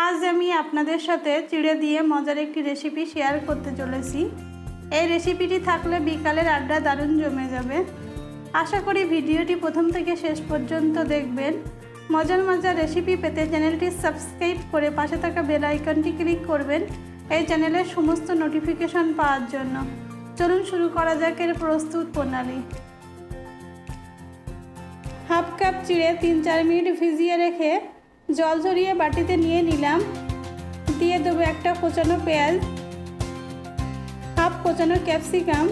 আজ আমি আপনাদের সাথে চিড়ে দিয়ে মজার একটি রেসিপি শেয়ার করতে চলেছি। এই রেসিপিটি থাকলে বিকালের আড্ডা দারুণ জমে যাবে। আশা করি ভিডিওটি প্রথম থেকে শেষ পর্যন্ত দেখবেন। মজার মজার রেসিপি পেতে চ্যানেলটি সাবস্ক্রাইব করে পাশে থাকা বেল আইকনটি ক্লিক করবেন এই চ্যানেলের সমস্ত নোটিফিকেশন পাওয়ার জন্য। চলুন শুরু করা যাক এর প্রস্তুত প্রণালী। হাফ কাপ চিড়ে তিন চার মিনিট ভিজিয়ে রেখে জল ঝরিয়ে বাটিতে নিয়ে নিলাম। দিয়ে দেবো একটা কোচানো পেঁয়াজ, হাফ কোচানো ক্যাপসিকাম,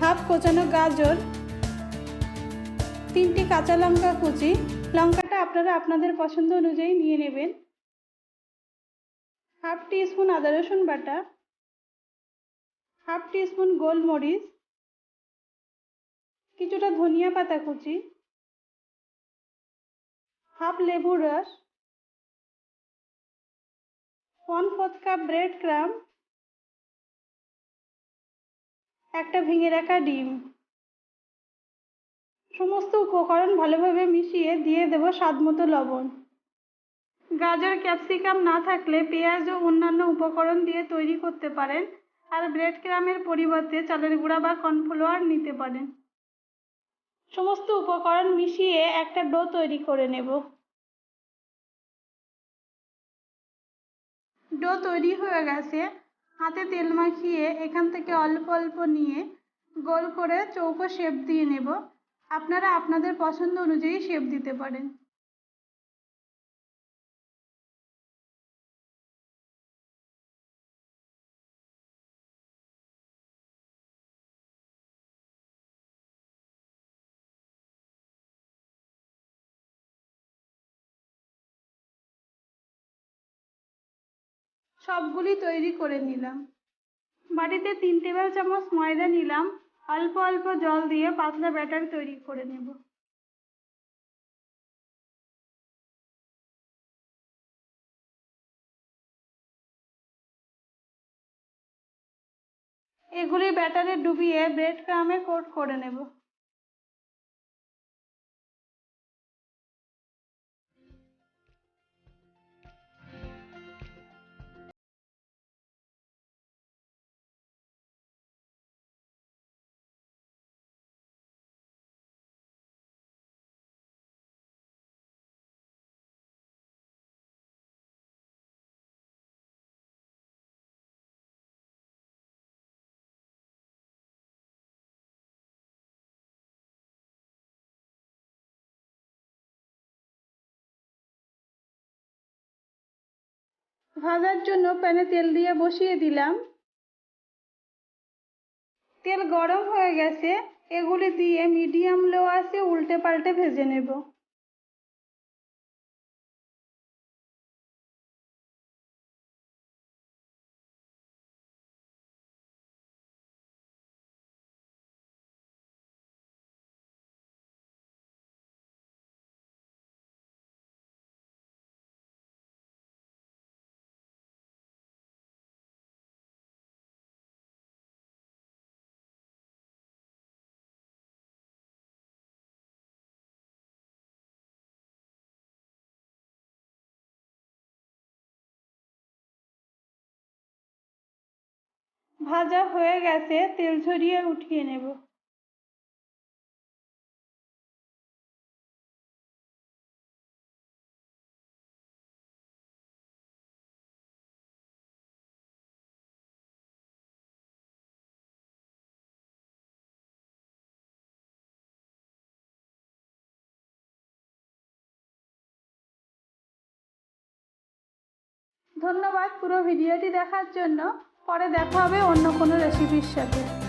হাফ কোচানো গাজর, তিনটি কাঁচা লঙ্কা কুচি। লঙ্কাটা আপনারা আপনাদের পছন্দ অনুযায়ী নিয়ে নেবেন। হাফ স্পুন আদা রসুন বাটা, হাফ স্পুন গোলমরিচ, কিছুটা ধনিয়া পাতা কুচি হাফ লেবুর রস one fourth cup bread crumb একটা ভেঙে রাখা ডিম। সমস্ত উপকরণ ভালোভাবে মিশিয়ে দিয়ে দেব স্বাদ মতো লবণ। গাজর, ক্যাপসিকাম না থাকলে পেঁয়াজ ও অন্যান্য উপকরণ দিয়ে তৈরি করতে পারেন। আর ব্রেড ক্রামের পরিবর্তে চালের গুঁড়া বা কর্নফ্লাওয়ার নিতে পারেন। সমস্ত উপকরণ মিশিয়ে একটা ডো তৈরি করে নেব। ডো তৈরি হয়ে গেছে। হাতে তেল মাখিয়ে এখান থেকে অল্প অল্প নিয়ে গোল করে চৌকো শেপ দিয়ে নেব। আপনারা আপনাদের পছন্দ অনুযায়ী শেপ দিতে পারেন। সবগুলি তৈরি করে নিলাম। বাটিতে তিন টেবিল চামচ ময়দা নিলাম। অল্প অল্প জল দিয়ে পাতলা ব্যাটার তৈরি করে নেব। এগুলি ব্যাটারে ডুবিয়ে ব্রেড ক্রামে কোট করে নেব। ভাজার জন্য প্যানে তেল দিয়ে বসিয়ে দিলাম। তেল গরম হয়ে গেছে, এগুলি দিয়ে মিডিয়াম লো আছে উল্টে পাল্টে ভেজে নেব। ভাজা হয়ে গেছে তেল ঝরিয়ে উঠিয়ে নেব। ধন্যবাদ পুরো ভিডিওটি দেখার জন্য। পরে দেখা হবে অন্য কোনো রেসিপির সাথে।